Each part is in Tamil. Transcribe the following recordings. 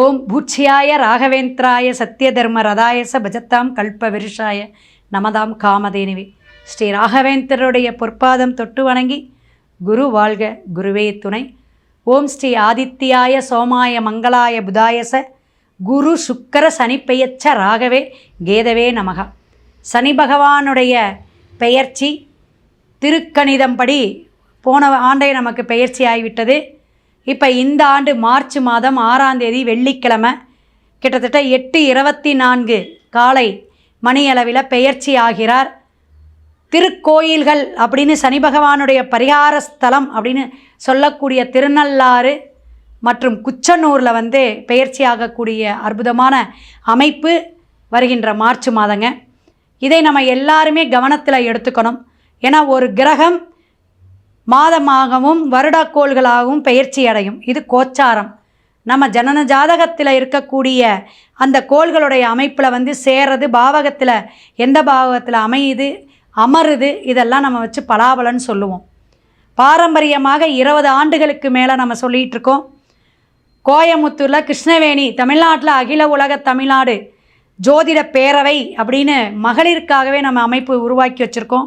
ஓம் பூச்சியாய ராகவேந்திராய சத்யதர்ம ரதாயச பஜத்தாம் கல்ப விருஷாய நமதாம் காமதேனிவி. ஸ்ரீ ராகவேந்திரருடைய பொற்பாதம் தொட்டு வணங்கி குரு வாழ்க குருவே துணை. ஓம் ஸ்ரீ ஆதித்யாய சோமாய மங்களாய புதாயச குரு சுக்கர சனிப்பெயச்ச ராகவே கேதவே நமகா. சனி பகவானுடைய பெயர்ச்சி திருக்கணிதம்படி போன ஆண்டே நமக்கு பெயர்ச்சி ஆகிவிட்டது இப்போ இந்த ஆண்டு மார்ச் மாதம் ஆறாம் தேதி வெள்ளிக்கிழமை கிட்டத்தட்ட எட்டு இருபத்தி நான்கு காலை மணியளவில் பெயர்ச்சி ஆகிறார். திருக்கோயில்கள் அப்படின்னு சனி பகவானுடைய பரிகார ஸ்தலம் அப்படின்னு சொல்லக்கூடிய திருநள்ளாறு மற்றும் குச்சனூரில் வந்து பெயர்ச்சி ஆகக்கூடிய அற்புதமான அமைப்பு வருகின்ற மார்ச் மாதங்க. இதை நம்ம எல்லாருமே கவனத்தில் எடுத்துக்கணும். ஏன்னா ஒரு கிரகம் மாதமாகவும் வருடக்கோள்களாகவும் பயிற்சி அடையும் இது கோச்சாரம். நம்ம ஜனன ஜாதகத்தில் இருக்கக்கூடிய அந்த கோள்களுடைய அமைப்பில் வந்து சேர்றது பாவகத்தில் எந்த பாவகத்தில் அமையுது அமருது இதெல்லாம் நம்ம வச்சு பலாபலன்னு சொல்லுவோம். பாரம்பரியமாக இருபது ஆண்டுகளுக்கு மேலே நம்ம சொல்லிகிட்டு இருக்கோம் கோயமுத்தூரில் கிருஷ்ணவேணி தமிழ்நாட்டில் அகில உலக தமிழ்நாடு ஜோதிட பேரவை அப்படின்னு மகளிருக்காகவே நம்ம அமைப்பு உருவாக்கி வச்சுருக்கோம்.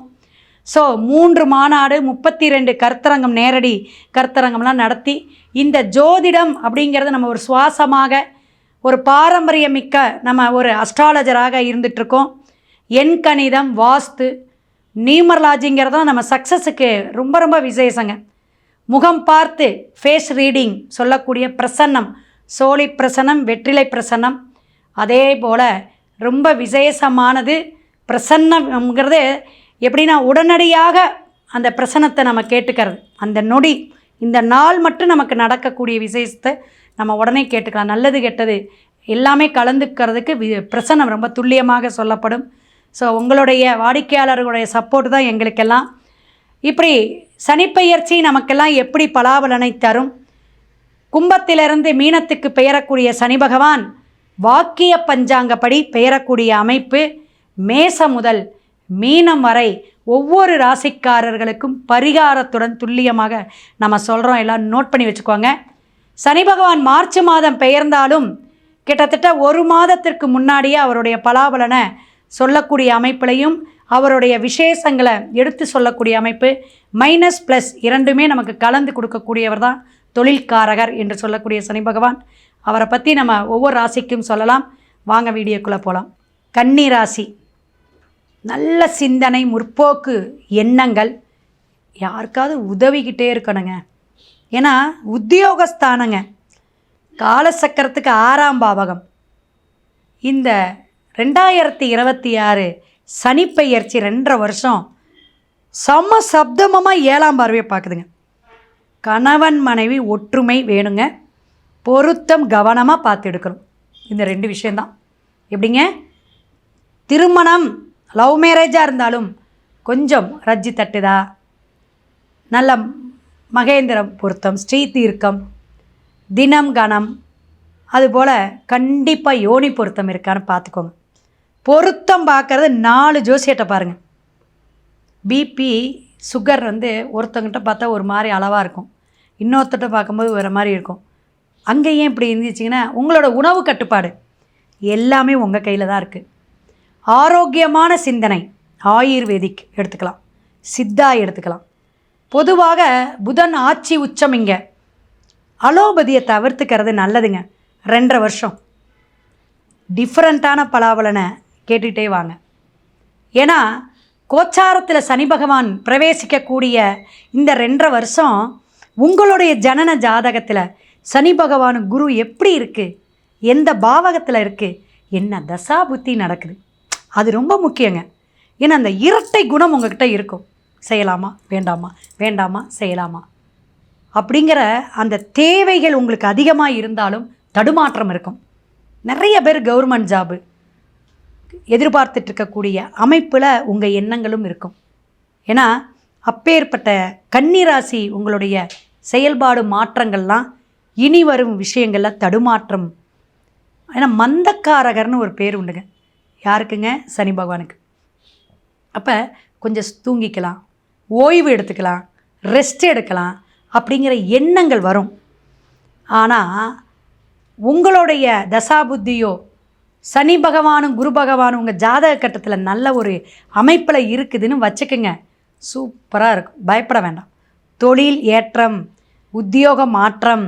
ஸோ மூன்று மாநாடு முப்பத்தி ரெண்டு கருத்தரங்கம் நேரடி கருத்தரங்கம்லாம் நடத்தி இந்த ஜோதிடம் அப்படிங்கிறது நம்ம ஒரு சுவாசமாக ஒரு பாரம்பரியமிக்க நம்ம ஒரு அஸ்ட்ராலஜராக இருந்துகிட்ருக்கோம். எண் கணிதம் வாஸ்து நியூமர்லாஜிங்கிறதும் நம்ம சக்ஸஸுக்கு ரொம்ப ரொம்ப விசேஷங்க. முகம் பார்த்து ஃபேஸ் ரீடிங் சொல்லக்கூடிய பிரசன்னம் சோழி பிரசன்னம் வெற்றிலை பிரசன்னம் அதே போல் ரொம்ப விசேஷமானது பிரசன்னம்ங்கிறது எப்படின்னா உடனடியாக அந்த பிரசனத்தை நம்ம கேட்டுக்கிறது. அந்த நொடி இந்த நாள் மட்டும் நமக்கு நடக்கக்கூடிய விசேஷத்தை நம்ம உடனே கேட்டுக்கலாம். நல்லது கெட்டது எல்லாமே கலந்துக்கிறதுக்கு வி பிரசனம் ரொம்ப துல்லியமாக சொல்லப்படும். ஸோ உங்களுடைய வாடிக்கையாளர்களுடைய சப்போர்ட் தான் எங்களுக்கெல்லாம். இப்படி சனிப்பெயர்ச்சி நமக்கெல்லாம் எப்படி பலாபலனை தரும்? கும்பத்திலிருந்து மீனத்துக்கு பெயரக்கூடிய சனி பகவான் வாக்கிய பஞ்சாங்கப்படி பெயரக்கூடிய அமைப்பு மேச முதல் மீனம் வரை ஒவ்வொரு ராசிக்காரர்களுக்கும் பரிகாரத்துடன் துல்லியமாக நம்ம சொல்கிறோம் எல்லாம் நோட் பண்ணி வச்சுக்கோங்க. சனி பகவான் மார்ச் மாதம் பெயர்ந்தாலும் கிட்டத்தட்ட ஒரு மாதத்திற்கு முன்னாடியே அவருடைய பலாபலனை சொல்லக்கூடிய அமைப்பிலையும் அவருடைய விசேஷங்களை எடுத்து சொல்லக்கூடிய அமைப்பு மைனஸ் ப்ளஸ் இரண்டுமே நமக்கு கலந்து கொடுக்கக்கூடியவர் தான் தொழில்காரகர் என்று சொல்லக்கூடிய சனி பகவான். அவரை பற்றி நம்ம ஒவ்வொரு ராசிக்கும் சொல்லலாம். வாங்க வீடியோக்குள்ளே போகலாம் கன்னி ராசி. நல்ல சிந்தனை முற்போக்கு எண்ணங்கள் யாருக்காவது உதவிக்கிட்டே இருக்கணுங்க. ஏன்னா உத்தியோகஸ்தானங்க. காலசக்கரத்துக்கு ஆறாம் பாவகம். இந்த ரெண்டாயிரத்தி இருபத்தி ஆறு சனிப்பெயர்ச்சி ரெண்டரை வருஷம் செம்ம சப்தமமாக ஏழாம் பார்வையை பார்க்குதுங்க. கணவன் மனைவி ஒற்றுமை வேணுங்க. பொருத்தம் கவனமாக பார்த்து எடுக்கணும். இந்த ரெண்டு விஷயந்தான் எப்படிங்க? திருமணம் லவ் மேரேஜாக இருந்தாலும் கொஞ்சம் ரஜ்ஜி தட்டுதா? நல்ல மகேந்திரம் பொருத்தம் ஸ்ரீ தீர்க்கம் தினம் கணம். அதுபோல் கண்டிப்பாக யோனி பொருத்தம் இருக்கான்னு பார்த்துக்கோங்க. பொருத்தம் பார்க்குறது நாலு ஜோசியட்டை பாருங்கள் பிபி சுகர் வந்து ஒருத்தங்கிட்ட பார்த்தா ஒரு மாதிரி அளவாக இருக்கும். இன்னொருத்தட்ட பார்க்கும்போது வேறு மாதிரி இருக்கும். அங்கே ஏன் இப்படி இருந்துச்சிங்கன்னா உங்களோட உணவு கட்டுப்பாடு எல்லாமே உங்கள் கையில் தான் இருக்குது ஆரோக்கியமான சிந்தனை. ஆயுர்வேதிக் எடுத்துக்கலாம். சித்தா எடுத்துக்கலாம். பொதுவாக புதன் ஆட்சி உச்சம் இங்கே. அலோபதியை தவிர்த்துக்கிறது நல்லதுங்க. ரெண்டரை வருஷம். டிஃப்ரெண்ட்டான பலாபலனை கேட்டுகிட்டே வாங்க. ஏன்னா கோச்சாரத்தில் சனி பகவான் பிரவேசிக்கக்கூடிய இந்த ரெண்டரை வருஷம் உங்களுடைய ஜனன ஜாதகத்தில் சனி பகவான் குரு எப்படி இருக்குது எந்த பாவகத்தில் இருக்குது என்ன தசா புத்தி நடக்குது? அது ரொம்ப முக்கியங்க. ஏன்னா அந்த இரட்டை குணம் உங்ககிட்ட இருக்கும். செய்யலாமா? வேண்டாமா? வேண்டாமா? செய்யலாமா? அப்படிங்கிற அந்த தேவைகள் உங்களுக்கு அதிகமாக இருந்தாலும் தடுமாற்றம் இருக்கும். நிறைய பேர் கவர்மெண்ட் ஜாபு எதிர்பார்த்துட்டு இருக்கக்கூடிய அமைப்பில் உங்கள் எண்ணங்களும் இருக்கும். ஏன்னா அப்பேற்பட்ட கன்னிராசி உங்களுடைய செயல்பாடு மாற்றங்கள்லாம் இனி வரும் விஷயங்களில் தடுமாற்றம். ஏன்னா மந்தக்காரகர்னு ஒரு பேர் உண்டுங்க. யாருக்குங்க? சனி பகவானுக்கு. அப்போ கொஞ்சம் தூங்கிக்கலாம் ஓய்வு எடுத்துக்கலாம் ரெஸ்ட் எடுக்கலாம் அப்படிங்கிற எண்ணங்கள் வரும். ஆனால் உங்களுடைய தசாபுத்தியோ சனி பகவானும் குரு பகவானும் உங்கள் ஜாதக கட்டத்தில் நல்ல ஒரு அமைப்பில் இருக்குதுன்னு வச்சுக்கோங்க. சூப்பராக இருக்கும். பயப்பட வேண்டாம். தொழில் ஏற்றம் உத்தியோக மாற்றம்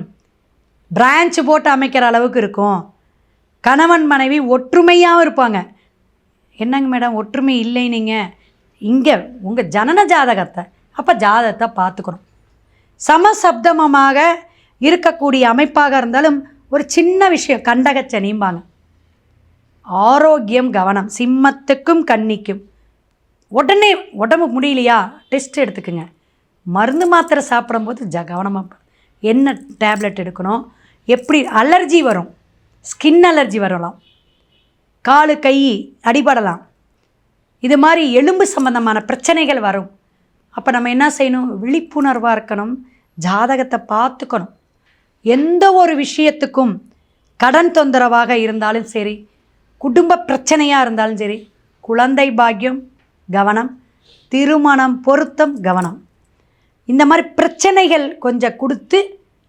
பிரான்ச் போட்டு அமைக்கிற அளவுக்கு இருக்கும். கணவன் மனைவி ஒற்றுமையாகவும் இருப்பாங்க. என்னங்க மேடம் ஒற்றுமை இல்லை நீங்கள் இங்கே உங்கள் ஜனன ஜாதகத்தை அப்போ ஜாதகத்தை பார்த்துக்கணும். சமசப்தமமாக இருக்கக்கூடிய அமைப்பாக இருந்தாலும் ஒரு சின்ன விஷயம் கண்டகச்சனிம்பாங்க ஆரோக்கியம் கவனம் சிம்மத்துக்கும் கன்னிக்கும் உடனே உடம்பு முடியலையா? டெஸ்ட் எடுத்துக்கோங்க. மருந்து மாத்திரை சாப்பிடும்போது ஜ கவனமாக என்ன டேப்லெட் எடுக்கணும்? எப்படி அலர்ஜி வரும்? ஸ்கின் அலர்ஜி வரலாம். காலு கை அடிபடலாம். இது மாதிரி எலும்பு சம்பந்தமான பிரச்சனைகள் வரும். அப்போ நம்ம என்ன செய்யணும்? விழிப்புணர்வாக இருக்கணும். ஜாதகத்தை பார்த்துக்கணும். எந்த ஒரு விஷயத்துக்கும் கடன் தொந்தரவாக இருந்தாலும் சரி குடும்ப பிரச்சனையாக இருந்தாலும் சரி குழந்தை பாக்கியம் கவனம் திருமணம் பொருத்தம் கவனம். இந்த மாதிரி பிரச்சனைகள் கொஞ்சம் கொடுத்து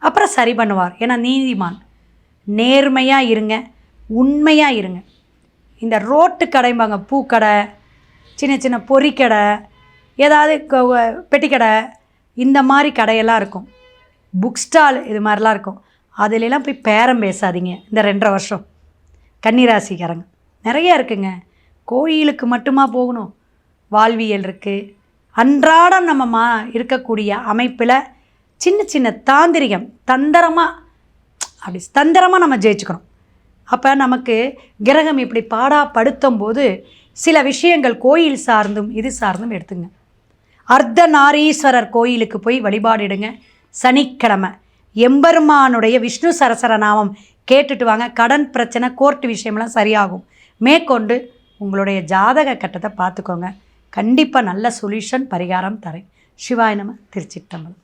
அப்புறம் சரி பண்ணுவார். ஏன்னா நீதிமான். நேர்மையாக இருங்க உண்மையாக இருங்க. இந்த ரோட்டு கடைம்பாங்க பூக்கடை சின்ன சின்ன பொறிக்கடை ஏதாவது பெட்டிக்கடை இந்த மாதிரி கடையெல்லாம் இருக்கும். புக் ஸ்டால் இது மாதிரிலாம் இருக்கும். அதுலலாம் போய் பேரம் பேசாதீங்க இந்த ரெண்டரை வருஷம். கன்னிராசிக்காரங்க. நிறைய இருக்குங்க. கோயிலுக்கு மட்டுமா போகணும். வாழ்வியல் இருக்குது அன்றாடம் நம்ம மா இருக்கக்கூடிய அமைப்பில் சின்ன சின்ன தாந்திரிகம் தந்திரமாக அப்படி தந்திரமாக நம்ம ஜெயிச்சுக்கணும் அப்போ நமக்கு கிரகம் இப்படி பாடாப்படுத்தும் போது சில விஷயங்கள் கோயில் சார்ந்தும் இது சார்ந்தும் எடுத்துங்க. அர்த்தநாரீஸ்வரர் கோயிலுக்கு போய் வழிபாடிடுங்க. சனிக்கிழமை. எம்பெருமானுடைய விஷ்ணு சரசர நாமம் கேட்டுட்டு வாங்க. கடன் பிரச்சனை கோர்ட்டு விஷயம்லாம் சரியாகும். மேற்கொண்டு உங்களுடைய ஜாதக கட்டத்தை பார்த்துக்கோங்க. கண்டிப்பாக நல்ல சொல்யூஷன் பரிகாரம் தரேன். சிவாய நம திருச்சிட்டம்பலம்